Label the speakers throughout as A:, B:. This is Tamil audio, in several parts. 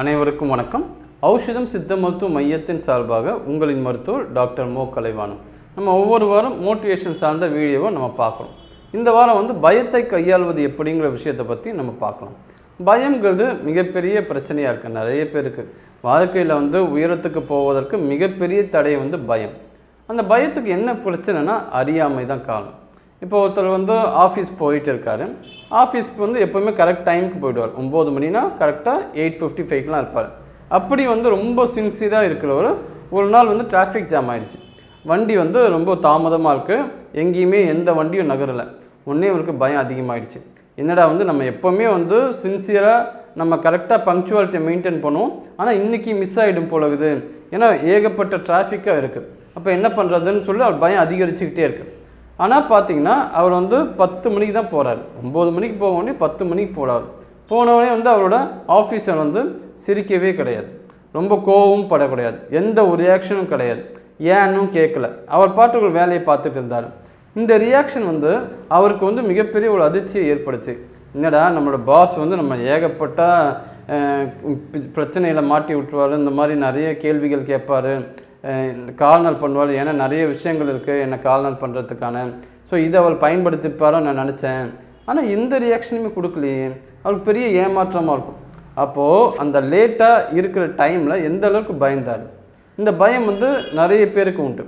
A: அனைவருக்கும் வணக்கம். ஔஷதம் சித்த மருத்துவ மையத்தின் சார்பாக உங்களின் மருத்துவர் டாக்டர் மோ. கலைவாணன். நம்ம ஒவ்வொரு வாரம் மோட்டிவேஷன் சார்ந்த வீடியோவை நம்ம பார்க்குறோம் இந்த வாரம் வந்து பயத்தை கையாள்வது எப்படிங்கிற விஷயத்தை பற்றி நம்ம பார்க்கலாம். பயங்கிறது மிகப்பெரிய பிரச்சனையாக இருக்குது நிறைய பேருக்கு வாழ்க்கையில் வந்து உயரத்துக்கு போவதற்கு மிகப்பெரிய தடை வந்து பயம். அந்த பயத்துக்கு என்ன பிரச்சனைனா அறியாமை தான் காரணம். இப்போ ஒருத்தர் வந்து ஆஃபீஸ் போயிட்டு இருக்காரு. ஆஃபீஸ்க்கு வந்து எப்போவுமே கரெக்ட் டைமுக்கு போயிடுவார். ஒம்பது மணினா கரெக்டாக எயிட் ஃபிஃப்டி ஃபைவ்லாம் இருப்பார். அப்படி வந்து ரொம்ப சின்சியராக இருக்கிறவர் ஒரு நாள் வந்து டிராஃபிக் ஜாம் ஆயிடுச்சு. வண்டி வந்து ரொம்ப தாமதமாக இருக்குது எங்கேயுமே எந்த வண்டியும் நகரலை. ஒன்றே அவருக்கு பயம் அதிகமாகிடுச்சு என்னடா வந்து நம்ம எப்போவுமே வந்து சின்சியராக நம்ம கரெக்டாக பங்க்சுவாலிட்டியை மெயின்டைன் பண்ணுவோம். ஆனால் இன்றைக்கி மிஸ் ஆகிடும் போலகுது ஏன்னா ஏகப்பட்ட டிராஃபிக்காக இருக்குது அப்போ என்ன பண்ணுறதுன்னு சொல்லி அவர் பயம் அதிகரிச்சுக்கிட்டே இருக்குது ஆனால் பார்த்தீங்கன்னா அவர் வந்து பத்து மணிக்கு தான் போகிறார் ஒம்பது மணிக்கு போக வேண்டிய பத்து மணிக்கு போகிறார் போனவனே வந்து அவரோட ஆஃபீஸர் வந்து சிரிக்கவே கிடையாது. ரொம்ப கோவமும் படக்கூடாது எந்த ஒரு ரியாக்ஷனும் கிடையாது. ஏன்னு கேட்கல. அவர் பாட்டுக்குள் வேலையை பார்த்துட்டு இருந்தார். இந்த ரியாக்ஷன் வந்து அவருக்கு வந்து மிகப்பெரிய ஒரு அதிர்ச்சியை ஏற்படுச்சு என்னடா நம்மளோட பாஸ் வந்து நம்ம ஏகப்பட்ட பிரச்சனையில் மாட்டி விட்டுருவார். இந்த மாதிரி நிறைய கேள்விகள் கேட்பார். கால்நல் பண்ணுவாள். ஏன்னா நிறைய விஷயங்கள் இருக்குது என்னை கால்நல் பண்ணுறதுக்கான ஸோ இதை அவள் பயன்படுத்திப்பாரோ நான் நினச்சேன். ஆனால் எந்த ரியாக்ஷனுமே கொடுக்கலையே. அவளுக்கு பெரிய ஏமாற்றமாக இருக்கும். அப்போது அந்த லேட்டாக இருக்கிற டைமில் எந்த அளவுக்கு பயந்தார்? இந்த பயம் வந்து நிறைய பேருக்கு உண்டு.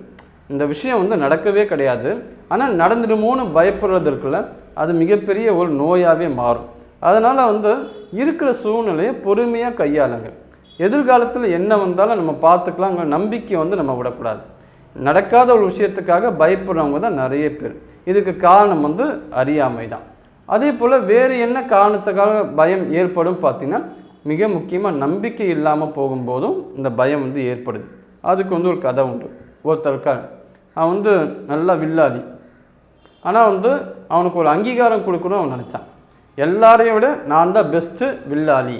A: இந்த விஷயம் வந்து நடக்கவே கிடையாது. ஆனால் நடந்துடுமோன்னு பயப்படுறது இருக்குல்ல அது மிகப்பெரிய ஒரு நோயாகவே மாறும். அதனால் வந்து இருக்கிற சூழ்நிலையை பொறுமையாக கையாளுங்க. எதிர்காலத்தில் என்ன வந்தாலும் நம்ம பார்த்துக்கலாங்கிற நம்பிக்கை வந்து நம்ம விடக்கூடாது. நடக்காத ஒரு விஷயத்துக்காக பயப்படுறவங்க தான் நிறைய பேர். இதுக்கு காரணம் வந்து அறியாமை தான். அதே போல் வேறு என்ன காரணத்துக்காக பயம் ஏற்படும் பார்த்திங்கன்னா மிக முக்கியமாக நம்பிக்கை இல்லாமல் போகும்போதும் இந்த பயம் வந்து ஏற்படுது. அதுக்கு வந்து ஒரு கதை உண்டு. ஒருத்தருக்கா அவன் வந்து நல்லா வில்லாதி. ஆனால் வந்து அவனுக்கு ஒரு அங்கீகாரம் கொடுக்கணும் அவன் நினச்சான். எல்லாரையும் விட நான் தான் பெஸ்ட்டு வில்லாளி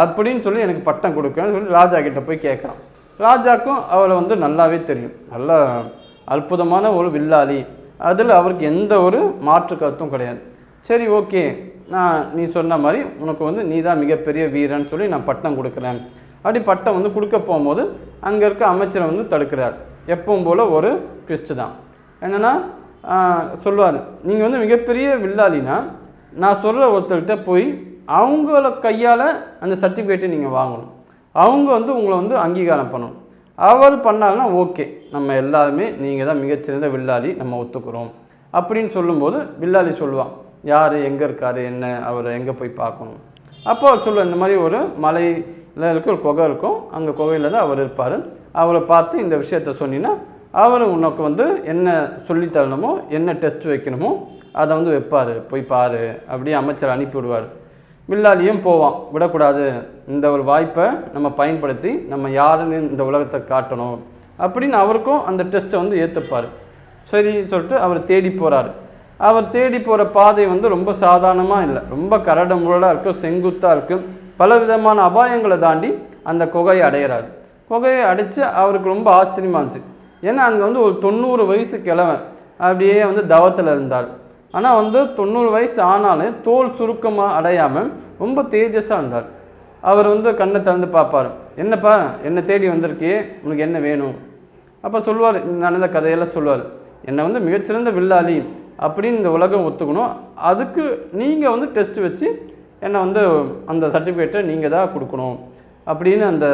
A: அப்படின்னு சொல்லி எனக்கு பட்டம் கொடுக்கணும்னு சொல்லி ராஜா கிட்டே போய் கேட்குறான். ராஜாக்கும் அவரை வந்து நல்லாவே தெரியும். நல்ல அற்புதமான ஒரு வில்லாளி. அதில் அவருக்கு எந்த ஒரு மாற்று கருத்தும் கிடையாது. சரி ஓகே. நான் நீ சொன்ன மாதிரி உனக்கு வந்து நீ தான் மிகப்பெரிய வீரன் சொல்லி நான் பட்டம் கொடுக்குறேன். அப்படி பட்டம் வந்து கொடுக்க போகும்போது அங்கே இருக்க அமைச்சரை வந்து தடுக்கிறார். எப்பவும் போல் ஒரு ட்விஸ்ட்டு தான். என்னென்னா சொல்லுவார் நீங்கள் வந்து மிகப்பெரிய வில்லாளினா நான் சொல்கிற ஒருத்தர்கிட்ட போய் அவங்கள கையால் அந்த சர்டிஃபிகேட்டை நீங்கள் வாங்கணும். அவங்க வந்து உங்களை வந்து அங்கீகாரம் பண்ணணும். அவர் பண்ணாருன்னா ஓகே. நம்ம எல்லாருமே நீங்கள் தான் மிகச்சிறந்த வில்லாளி நம்ம ஒத்துக்கிறோம். அப்படின்னு சொல்லும்போது வில்லாளி சொல்லுவான் யார் எங்கே இருக்கார் என்ன அவர் எங்கே போய் பார்க்கணும்? அப்போ அவர் சொல்லுவார் இந்த மாதிரி ஒரு மலையில் இருக்க ஒரு குகை இருக்கும். அங்கே குகையில் தான் அவர் இருப்பார். அவரை பார்த்து இந்த விஷயத்த சொன்னீங்கன்னா அவர் உனக்கு வந்து என்ன சொல்லித் தரணுமோ என்ன டெஸ்ட் வைக்கணுமோ அதை வந்து வைப்பார். போய் பாரு. அப்படியே அமைச்சர் அனுப்பி விடுவார் வில்லாளியும் போவான். விடக்கூடாது. இந்த ஒரு வாய்ப்பை நம்ம பயன்படுத்தி நம்ம யாருன்னு இந்த உலகத்தை காட்டணும். அப்படின்னு அவருக்கும் அந்த டெஸ்ட்டை வந்து ஏற்றுப்பார் சரி சொல்லிட்டு அவர் தேடி போகிறாரு அவர் தேடி போகிற பாதை வந்து ரொம்ப சாதாரணமாக இல்லை. ரொம்ப கரடு முரடாக இருக்கும் செங்குத்தாக இருக்கும் பல விதமான அபாயங்களை தாண்டி அந்த குகையை அடையிறாரு. குகையை அடைச்சு அவருக்கு ரொம்ப ஆச்சரியமா இருந்துச்சு. ஏன்னா அங்கே வந்து ஒரு தொண்ணூறு வயசு கிழவன் அப்படியே வந்து தவத்தில் இருந்தார். ஆனால் வந்து தொண்ணூறு வயசு ஆனாலும் தோல் சுருக்கமாக அடையாமல் ரொம்ப தேஜஸாக இருந்தார். அவர் வந்து கண்ணை திறந்து பார்ப்பார். என்னப்பா என்னை தேடி வந்திருக்கியே? உனக்கு என்ன வேணும்? அப்போ சொல்லுவார் நடந்த கதையெல்லாம் சொல்லுவார் என்னை வந்து மிகச்சிறந்த வில்லாளி அப்படின்னு இந்த உலகம் ஒத்துக்கணும். அதுக்கு நீங்கள் வந்து டெஸ்ட் வச்சு என்னை வந்து அந்த சர்டிஃபிகேட்டை நீங்கள் தான் கொடுக்கணும். அப்படின்னு அந்த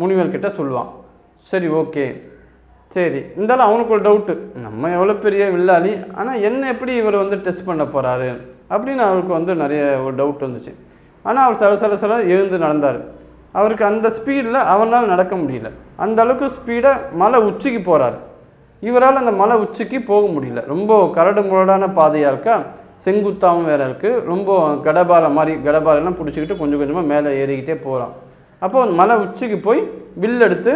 A: முனிவர்கிட்ட சொல்லுவான் சரி ஓகே. சரி இருந்தாலும் அவனுக்கு ஒரு டவுட்டு நம்ம எவ்வளோ பெரிய வில்லாளி? ஆனால் என்ன எப்படி இவர் வந்து டெஸ்ட் பண்ண போகிறாரு அப்படின்னு அவருக்கு வந்து நிறைய ஒரு டவுட் வந்துச்சு. ஆனால் அவர் சில சில சில எழுந்து நடந்தார். அவருக்கு அந்த ஸ்பீடில் அவனால் நடக்க முடியல. அந்த அளவுக்கு ஸ்பீடாக மலை உச்சிக்கு போகிறார் இவரால் அந்த மலை உச்சிக்கு போக முடியல. ரொம்ப கரடு முரடான பாதையாக இருக்கா? செங்குத்தாவும் வேற இருக்குது ரொம்ப கடபாலை மாதிரி கடபாலெல்லாம் பிடிச்சிக்கிட்டு கொஞ்சம் கொஞ்சமாக மேலே ஏறிக்கிட்டே போகிறான் அப்போ மலை உச்சிக்கு போய் வில் எடுத்து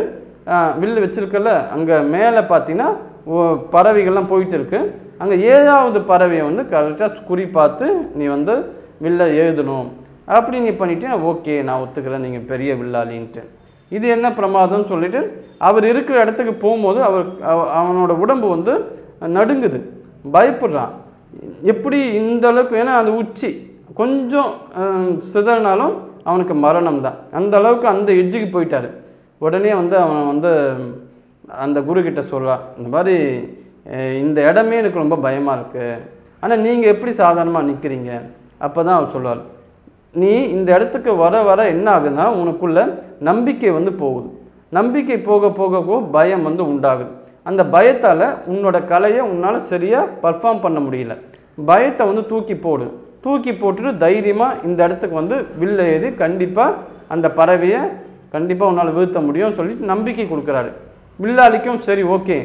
A: வில் வச்சுருக்கல அங்கே மேலே பார்த்தீங்கன்னா ஓ- பறவைகள்லாம் போயிட்டு இருக்கு அங்கே ஏதாவது பறவையை வந்து கரெக்டாக குறி பார்த்து நீ வந்து வில்ல எழுதணும். அப்படி நீ பண்ணிட்டு ஓகே நான் ஒத்துக்கிறேன் நீங்கள் பெரிய வில்லாளின்ட்டு. இது என்ன பிரமாதம்னு சொல்லிட்டு அவர் இருக்கிற இடத்துக்கு போகும்போது அவர் அவ- அவனோட உடம்பு வந்து நடுங்குது. பயப்படுறான். எப்படி இந்த அளவுக்கு ஏன்னா அந்த உச்சி. கொஞ்சம் சிதறினாலும் அவனுக்கு மரணம் தான் அந்த அளவுக்கு அந்த எஜ்ஜுக்கு போயிட்டாரு. உடனே வந்து அவன் வந்து அந்த குரு சொல்கிறான் இந்த மாதிரி இந்த இடமே எனக்கு ரொம்ப பயமாக இருக்குது ஆனால் நீங்கள் எப்படி சாதாரணமாக நிற்கிறீங்க அப்போ தான் அவர் சொல்வார் நீ இந்த இடத்துக்கு வர வர என்ன ஆகுதுன்னா உனக்குள்ள நம்பிக்கை வந்து போகுது. நம்பிக்கை போக போக போக பயம் வந்து உண்டாகுது. அந்த பயத்தால் உன்னோட கலையை உன்னால் சரியாக பர்ஃபார்ம் பண்ண முடியல. பயத்தை வந்து தூக்கி போடு. தூக்கி போட்டுட்டு தைரியமாக இந்த இடத்துக்கு வந்து வில்ல ஏறி கண்டிப்பாக அந்த பறவையை கண்டிப்பாக உன்னால் வீழ்த்த முடியும்னு சொல்லிட்டு நம்பிக்கை கொடுக்குறாரு. வில்லாளிக்கும் சரி ஓகே.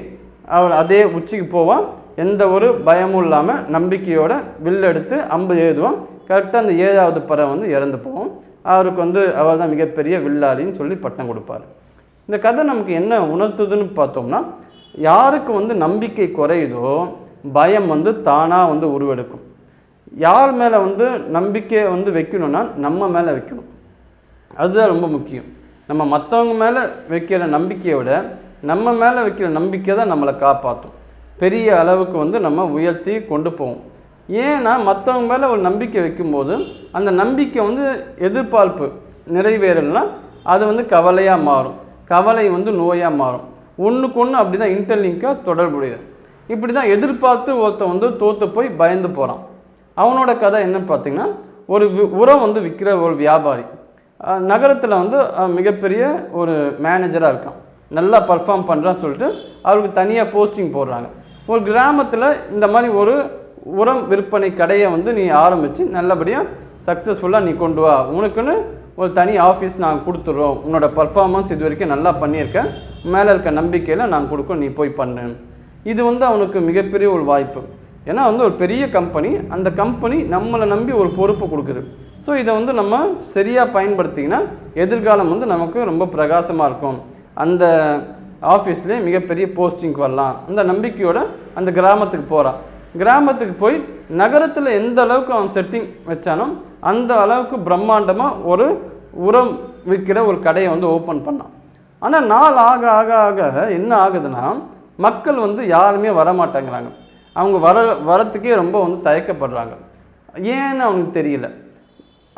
A: அவர் அதே உச்சிக்கு போவான் எந்த ஒரு பயமும் இல்லாமல் நம்பிக்கையோட வில் எடுத்து அம்பு ஏதுவான் கரெக்டாக அந்த ஏழாவது பறவை வந்து இறந்து போவோம் அவருக்கு வந்து அவர் தான் மிகப்பெரிய வில்லாளின்னு சொல்லி பட்டம் கொடுப்பார். இந்த கதை நமக்கு என்ன உணர்த்துதுன்னு பார்த்தோம்னா யாருக்கு வந்து நம்பிக்கை குறையுதோ பயம் வந்து தானாக வந்து உருவெடுக்கும். யார் மேலே வந்து நம்பிக்கை வந்து வைக்கணும்னா நம்ம மேலே வைக்கணும். அதுதான் ரொம்ப முக்கியம். நம்ம மற்றவங்க மேலே வைக்கிற நம்பிக்கையை விட நம்ம மேலே வைக்கிற நம்பிக்கை தான் நம்மளை காப்பாற்றும் பெரிய அளவுக்கு வந்து நம்ம உயர்த்தி கொண்டு போவோம். ஏன்னா மற்றவங்க மேலே ஒரு நம்பிக்கை வைக்கும்போது அந்த நம்பிக்கை வந்து எதிர்பார்ப்பு நிறைவேறலைன்னா அது வந்து கவலையாக மாறும். கவலை வந்து நோயாக மாறும். ஒன்றுக்கு ஒன்று அப்படி தான் இன்டர்லிங்காக தொடர்புடையது. இப்படி தான் எதிர்பார்த்து ஒருத்தன் வந்து தோற்று போய் பயந்து போகிறான் அவனோட கதை என்னன்னு பார்த்தீங்கன்னா ஒரு உரம் வந்து விற்கிற ஒரு வியாபாரி. நகரத்தில் வந்து மிகப்பெரிய ஒரு மேனேஜராக இருக்கான். நல்லா பர்ஃபார்ம் பண்ணுறான்னு சொல்லிட்டு அவருக்கு தனியாக போஸ்டிங் போடுறாங்க. ஒரு கிராமத்தில் இந்த மாதிரி ஒரு உரம் விற்பனை கடையை வந்து நீ ஆரம்பித்து நல்லபடியாக சக்ஸஸ்ஃபுல்லாக நீ கொண்டு வா. உனக்குன்னு ஒரு தனி ஆஃபீஸ் நாங்கள் கொடுத்துட்றோம் உன்னோட பர்ஃபார்மன்ஸ் இது வரைக்கும் நல்லா பண்ணியிருக்கேன் மேலே இருக்க நம்பிக்கையில் நாங்கள் கொடுக்கோம் நீ போய் பண்ணு. இது வந்து அவனுக்கு மிகப்பெரிய ஒரு வாய்ப்பு. ஏன்னா வந்து ஒரு பெரிய கம்பெனி அந்த கம்பெனி நம்மளை நம்பி ஒரு பொறுப்பு கொடுக்குது. ஸோ இதை வந்து நம்ம சரியாக பயன்படுத்திங்கன்னா எதிர்காலம் வந்து நமக்கு ரொம்ப பிரகாசமாக இருக்கும். அந்த ஆஃபீஸ்லேயே மிகப்பெரிய போஸ்டிங்க்கு வரலாம். அந்த நம்பிக்கையோட அந்த கிராமத்துக்கு போகிறான் கிராமத்துக்கு போய் நகரத்தில் எந்த அளவுக்கு அவன் செட்டிங் வச்சானோ அந்த அளவுக்கு பிரம்மாண்டமாக ஒரு உரம் விற்கிற ஒரு கடையை வந்து ஓப்பன் பண்ணான். ஆனால் நாள் ஆக ஆக ஆக என்ன ஆகுதுன்னா மக்கள் வந்து யாருமே வர மாட்டேங்கிறாங்க அவங்க வர வரத்துக்கே ரொம்ப வந்து தயக்கப்படுறாங்க. ஏன்னு அவனுக்கு தெரியல.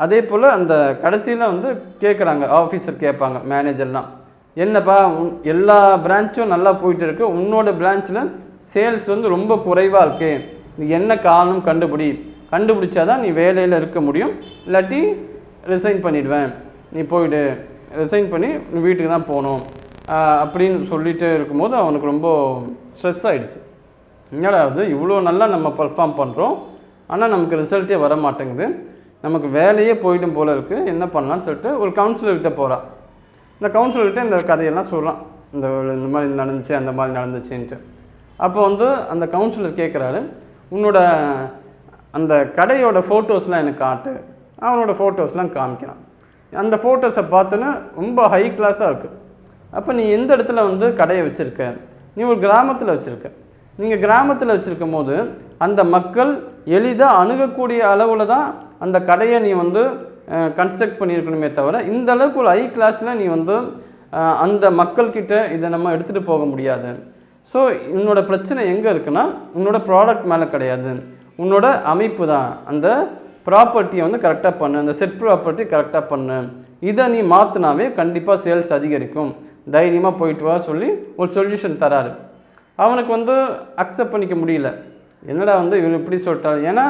A: அதே போல் அந்த கடைசியில் வந்து கேட்குறாங்க ஆஃபீஸர் கேட்பாங்க மேனேஜர்லாம் என்னப்பா உன் எல்லா பிரான்ச்சும் நல்லா போயிட்டு இருக்கு உன்னோட பிரான்ச்சில் சேல்ஸ் வந்து ரொம்ப குறைவாக இருக்கே. நீ என்ன காரணம் கண்டுபிடி. கண்டுபிடிச்சா தான் நீ வேலையில் இருக்க முடியும். இல்லாட்டி ரிசைன் பண்ணிடுவேன். நீ போயிடு. ரிசைன் பண்ணி நீ வீட்டுக்கு தான் போகணும். அப்படின்னு சொல்லிட்டு இருக்கும்போது அவனுக்கு ரொம்ப ஸ்ட்ரெஸ் ஆகிடுச்சு என்னடா அது இவ்வளோ நல்லா நம்ம பர்ஃபார்ம் பண்ணுறோம் ஆனால் நமக்கு ரிசல்ட்டே வர மாட்டேங்குது நமக்கு வேலையே போயிடும் போல இருக்குது என்ன பண்ணலாம்னு சொல்லிட்டு ஒரு கவுன்சிலர்கிட்ட போகிறான் இந்த கவுன்சிலர்கிட்ட இந்த கதையெல்லாம் சொல்கிறான் இந்த இந்த மாதிரி நடந்துச்சு அந்த மாதிரி நடந்துச்சுன்ட்டு. அப்போ வந்து அந்த கவுன்சிலர் கேட்குறாரு உன்னோட அந்த கடையோட ஃபோட்டோஸ்லாம் எனக்கு காட்டு. அவனோட ஃபோட்டோஸ்லாம் காமிக்கிறான். அந்த ஃபோட்டோஸை பார்த்தோன்னா ரொம்ப ஹை கிளாஸாக இருக்குது அப்போ நீ எந்த இடத்துல வந்து கடையை வச்சுருக்க? நீ ஒரு கிராமத்தில் வச்சுருக்க. நீங்கள் கிராமத்தில் வச்சுருக்கும் போது அந்த மக்கள் எளிதாக அணுகக்கூடிய அளவில் தான் அந்த கடையை நீ வந்து கன்ஸ்ட்ரக்ட் பண்ணியிருக்கணுமே தவிர இந்த அளவுக்கு ஒரு ஹை கிளாஸில் நீ வந்து அந்த மக்கள்கிட்ட இதை நம்ம எடுத்துகிட்டு போக முடியாது. ஸோ உன்னோட பிரச்சனை எங்கே இருக்குன்னா உன்னோட ப்ராடக்ட் மேலே கிடையாது. உன்னோட அமைப்பு தான். அந்த ப்ராப்பர்ட்டியை வந்து கரெக்டாக பண்ணு. அந்த செட் ப்ராப்பர்ட்டி கரெக்டாக பண்ணு. இதை நீ மாற்றினாவே கண்டிப்பாக சேல்ஸ் அதிகரிக்கும். தைரியமாக போயிட்டு வா சொல்லி ஒரு சொல்யூஷன் தராரு. அவனுக்கு வந்து அக்செப்ட் பண்ணிக்க முடியல. என்னடா வந்து இவர் இப்படி சொல்லிட்டாரு? ஏன்னா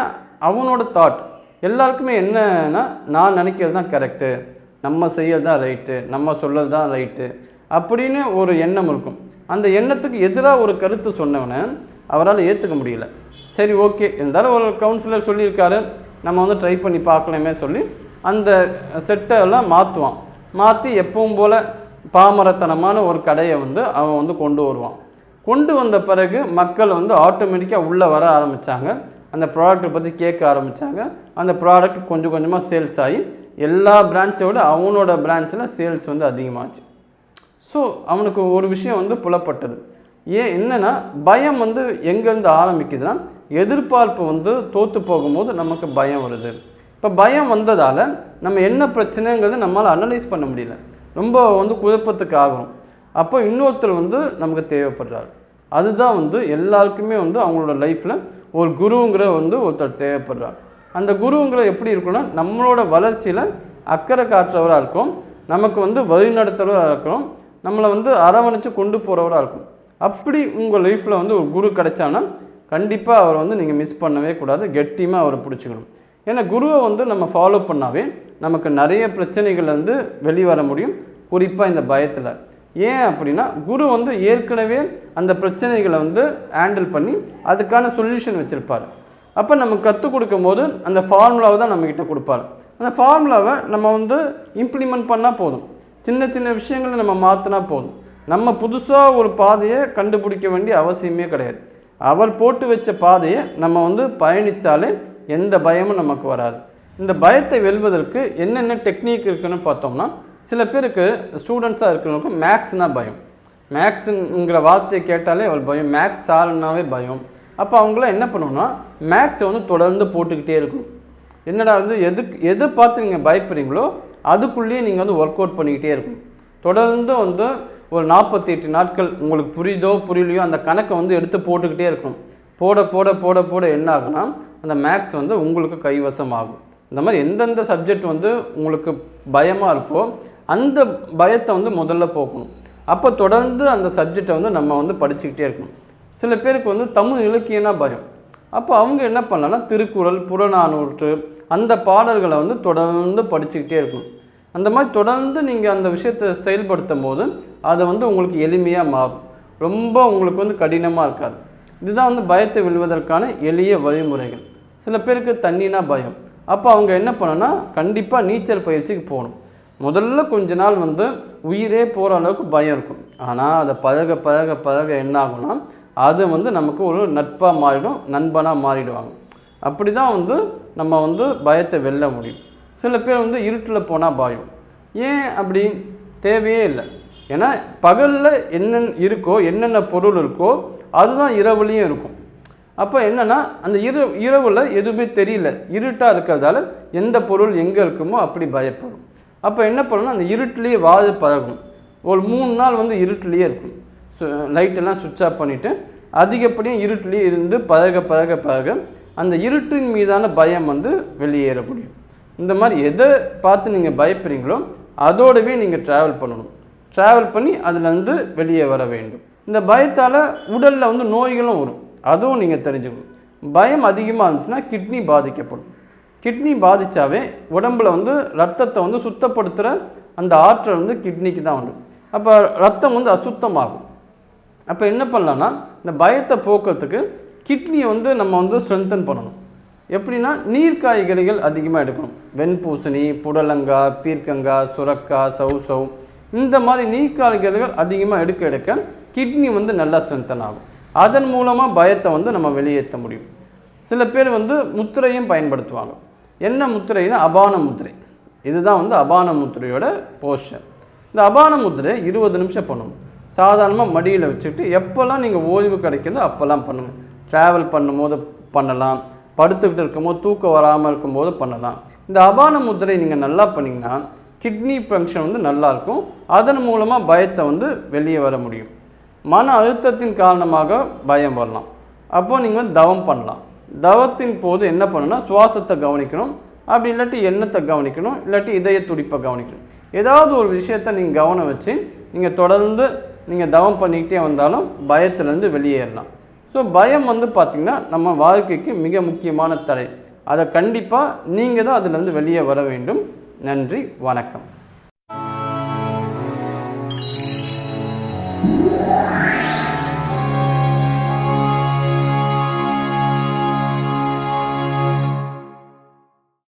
A: அவனோட தாட் எல்லாருக்குமே என்னன்னா நான் நினைக்கிறது தான் கரெக்டு நம்ம செய்யறது தான் ரைட்டு நம்ம சொல்கிறது தான் ரைட்டு அப்படின்னு ஒரு எண்ணம் இருக்கும். அந்த எண்ணத்துக்கு எதிராக ஒரு கருத்து சொன்னவனை அவரால் ஏற்றுக்க முடியல. சரி ஓகே இருந்தாலும் ஒரு கவுன்சிலர் சொல்லியிருக்காரு. நம்ம வந்து ட்ரை பண்ணி பார்க்கலாமே சொல்லி அந்த செட்டை எல்லாம் மாற்றுவான் மாற்றி எப்பவும் போல் பாமரத்தனமான ஒரு கடையை வந்து அவன் வந்து கொண்டு வருவான். கொண்டு வந்த பிறகு மக்கள் வந்து ஆட்டோமேட்டிக்காக உள்ளே வர ஆரம்பித்தாங்க அந்த ப்ராடக்ட்டை பற்றி கேட்க ஆரம்பித்தாங்க அந்த ப்ராடக்ட் கொஞ்சம் கொஞ்சமாக சேல்ஸ் ஆகி எல்லா பிரான்ச்சோட அவனோட பிரான்ச்சில் சேல்ஸ் வந்து அதிகமாச்சு. ஸோ அவனுக்கு ஒரு விஷயம் வந்து புலப்பட்டது. ஏன் என்னென்னா பயம் வந்து எங்கேருந்து ஆரம்பிக்குதுன்னா எதிர்பார்ப்பு வந்து தோற்று போகும்போது நமக்கு பயம் வருது. இப்போ பயம் வந்ததால் நம்ம என்ன பிரச்சனைங்கிறது நம்மளால் அனலைஸ் பண்ண முடியல. ரொம்ப வந்து குழப்பத்துக்கு ஆகும். அப்போ இன்னொருத்தர் வந்து நமக்கு தேவைப்படுறாரு. அதுதான் வந்து எல்லாருக்குமே வந்து அவங்களோட லைஃப்பில் ஒரு குருங்கிற வந்து ஒருத்தர் தேவைப்படுறார். அந்த குருங்கிற எப்படி இருக்குன்னா நம்மளோட வளர்ச்சியில் அக்கறை காற்றவராக இருக்கும். நமக்கு வந்து வழிநடத்துறவராக இருக்கும். நம்மளை வந்து அரவணைச்சு கொண்டு போகிறவராக இருக்கும். அப்படி உங்கள் லைஃப்பில் வந்து ஒரு குரு கிடைச்சானா கண்டிப்பாக அவரை வந்து நீங்கள் மிஸ் பண்ணவே கூடாது. கெட்டியமாக அவரை பிடிச்சிக்கணும். ஏன்னா குருவை வந்து நம்ம ஃபாலோ பண்ணாவே நமக்கு நிறைய பிரச்சனைகள் வந்து வெளிவர முடியும். குறிப்பாக இந்த பயத்தில். ஏன் அப்படின்னா குரு வந்து ஏற்கனவே அந்த பிரச்சனைகளை வந்து ஹேண்டில் பண்ணி அதுக்கான சொல்யூஷன் வச்சுருப்பார். அப்போ நம்ம கற்றுக் கொடுக்கும் போது அந்த ஃபார்முலாவை தான் நம்மக்கிட்ட கொடுப்பாரு. அந்த ஃபார்முலாவை நம்ம வந்து இம்ப்ளிமெண்ட் பண்ணால் போதும். சின்ன சின்ன விஷயங்களை நம்ம மாற்றினா போதும். நம்ம புதுசாக ஒரு பாதையை கண்டுபிடிக்க வேண்டிய அவசியமே கிடையாது. அவர் போட்டு வச்ச பாதையை நம்ம வந்து பயணித்தாலே எந்த பயமும் நமக்கு வராது. இந்த பயத்தை வெல்வதற்கு என்னென்ன டெக்னிக் இருக்குன்னு பார்த்தோம்னா சில பேருக்கு ஸ்டூடெண்ட்ஸாக இருக்கிறவங்களுக்கு மேக்ஸ்னால் பயம். மேக்ஸுங்கிற வார்த்தையை கேட்டாலே அவர் பயம். மேக்ஸ் சார்னாவே பயம். அப்போ அவங்களாம் என்ன பண்ணணும்னா மேக்ஸை வந்து தொடர்ந்து போட்டுக்கிட்டே இருக்கும் என்னடா வந்து எதுக்கு எது பார்த்து நீங்கள் பயப்படுறீங்களோ அதுக்குள்ளேயே நீங்கள் வந்து ஒர்க் அவுட் பண்ணிக்கிட்டே இருக்கும் தொடர்ந்து வந்து ஒரு நாற்பத்தி எட்டு நாட்கள் உங்களுக்கு புரியுதோ புரியலையோ அந்த கணக்கை வந்து எடுத்து போட்டுக்கிட்டே இருக்கும் போட போட போட போட என்ன ஆகுனா அந்த மேக்ஸ் வந்து உங்களுக்கு கைவசம் ஆகும் இந்த மாதிரி எந்தெந்த சப்ஜெக்ட் வந்து உங்களுக்கு பயமாக இருக்கோ அந்த பயத்தை வந்து முதல்ல போக்கணும். அப்போ தொடர்ந்து அந்த சப்ஜெக்டை வந்து நம்ம வந்து படிச்சுக்கிட்டே இருக்கணும். சில பேருக்கு வந்து தமிழ் இலக்கியனா பயம். அப்போ அவங்க என்ன பண்ணலாம்னா திருக்குறள் புறநானூற்று அந்த பாடல்களை வந்து தொடர்ந்து படிச்சுக்கிட்டே இருக்கணும். அந்த மாதிரி தொடர்ந்து நீங்கள் அந்த விஷயத்தை செயல்படுத்தும் போது அது வந்து உங்களுக்கு எளிமையாக மாறும். ரொம்ப உங்களுக்கு வந்து கடினமாக இருக்காது. இதுதான் வந்து பயத்தை வெல்வதற்கான எளிய வழிமுறைகள். சில பேருக்கு தண்ணினா பயம். அப்போ அவங்க என்ன பண்ணணும்னா கண்டிப்பாக நீச்சல் பயிற்சிக்கு போகணும். முதல்ல கொஞ்ச நாள் வந்து உயிரே போகிற அளவுக்கு பயம் இருக்கும். ஆனால் அதை பழக பழக பழக என்ன ஆகும்னா அது வந்து நமக்கு ஒரு நட்பாக மாறிடும் நண்பனாக மாறிடுவாங்க. அப்படி தான் வந்து நம்ம வந்து பயத்தை வெல்ல முடியும். சில பேர் வந்து இருட்டில் போனால் பயம். ஏன் அப்படி? தேவையே இல்லை. ஏன்னா பகலில் என்னென்ன இருக்கோ என்னென்ன பொருள் இருக்கோ அதுதான் இரவுலேயும் இருக்கும். அப்போ என்னென்னா அந்த இரு இரவில் எதுவுமே தெரியல. இருட்டாக இருக்கிறதால எந்த பொருள் எங்கே இருக்குமோ அப்படி பயப்படும். அப்போ என்ன பண்ணணும்னா அந்த இருட்டிலேயே வாழ பழகும் ஒரு மூணு நாள் வந்து இருட்டிலேயே இருக்கும். லைட்டெல்லாம் சுவிட்ச் ஆஃப் பண்ணிவிட்டு அதிகப்படியும் இருட்டிலேயே இருந்து பழக பழக பழக அந்த இருட்டின் மீதான பயம் வந்து வெளியேற முடியும் இந்த மாதிரி எதை பார்த்து நீங்கள் பயப்படுறீங்களோ அதோடவே நீங்கள் ட்ராவல் பண்ணணும். ட்ராவல் பண்ணி அதுலேருந்து வெளியே வர வேண்டும். இந்த பயத்தால் உடலில் வந்து நோய்களும் வரும். அதுவும் நீங்கள் தெரிஞ்சுக்கணும். பயம் அதிகமாக இருந்துச்சுன்னா கிட்னி பாதிக்கப்படும். கிட்னி பாதித்தாவே உடம்புல வந்து ரத்தத்தை வந்து சுத்தப்படுத்துகிற அந்த ஆற்றல் வந்து கிட்னிக்கு தான் உண்டு. அப்போ ரத்தம் வந்து அசுத்தமாகும். அப்போ என்ன பண்ணலான்னா இந்த பயத்தை போக்குறதுக்கு கிட்னியை வந்து நம்ம வந்து ஸ்ட்ரென்தன் பண்ணணும். எப்படின்னா நீர் காய்கறிகள் அதிகமாக எடுக்கணும். வெண்பூசணி புடலங்காய் பீர்க்கங்காய் சுரக்காய் சௌசௌ இந்த மாதிரி நீர் காய்கறிகள் அதிகமாக எடுக்க எடுக்க கிட்னி வந்து நல்லா ஸ்ட்ரென்தன் ஆகும். அதன் மூலமாக பயத்தை வந்து நம்ம வெளியேற்ற முடியும். சில பேர் வந்து முத்திரையும் பயன்படுத்துவாங்க. என்ன முத்திரைனா அபான முத்திரை. இதுதான் வந்து அபான முத்திரையோட போஸ்டர் இந்த அபான முத்திரை இருபது நிமிஷம் பண்ணணும். சாதாரணமாக மடியில் வச்சுக்கிட்டு எப்போல்லாம் நீங்கள் ஓய்வு கிடைக்குதோ அப்போல்லாம் பண்ணுங்கள் ட்ராவல் பண்ணும்போது பண்ணலாம். படுத்துக்கிட்டு இருக்கும்போது தூக்கம் வராமல் இருக்கும்போது பண்ணலாம். இந்த அபான முத்திரை நீங்கள் நல்லா பண்ணிங்கன்னா கிட்னி ஃபங்க்ஷன் வந்து நல்லாயிருக்கும் அதன் மூலமாக பயத்தை வந்து வெளியே வர முடியும். மன அழுத்தத்தின் காரணமாக பயம் வரலாம். அப்போது நீங்கள் வந்து தவம் பண்ணலாம். தவத்தின் போது என்ன பண்ணணும்னா சுவாசத்தை கவனிக்கணும். அப்படி இல்லாட்டி எண்ணத்தை கவனிக்கணும் இல்லாட்டி இதய துடிப்பை கவனிக்கணும். ஏதாவது ஒரு விஷயத்தை நீங்கள் கவனம் வச்சு நீங்கள் தொடர்ந்து நீங்கள் தவம் பண்ணிக்கிட்டே வந்தாலும் பயத்துலேருந்து வெளியேறலாம். ஸோ பயம் வந்து பார்த்திங்கன்னா நம்ம வாழ்க்கைக்கு மிக முக்கியமான தடை. அதை கண்டிப்பாக நீங்கள் தான் அதிலேருந்து வெளியே வர வேண்டும். நன்றி வணக்கம்.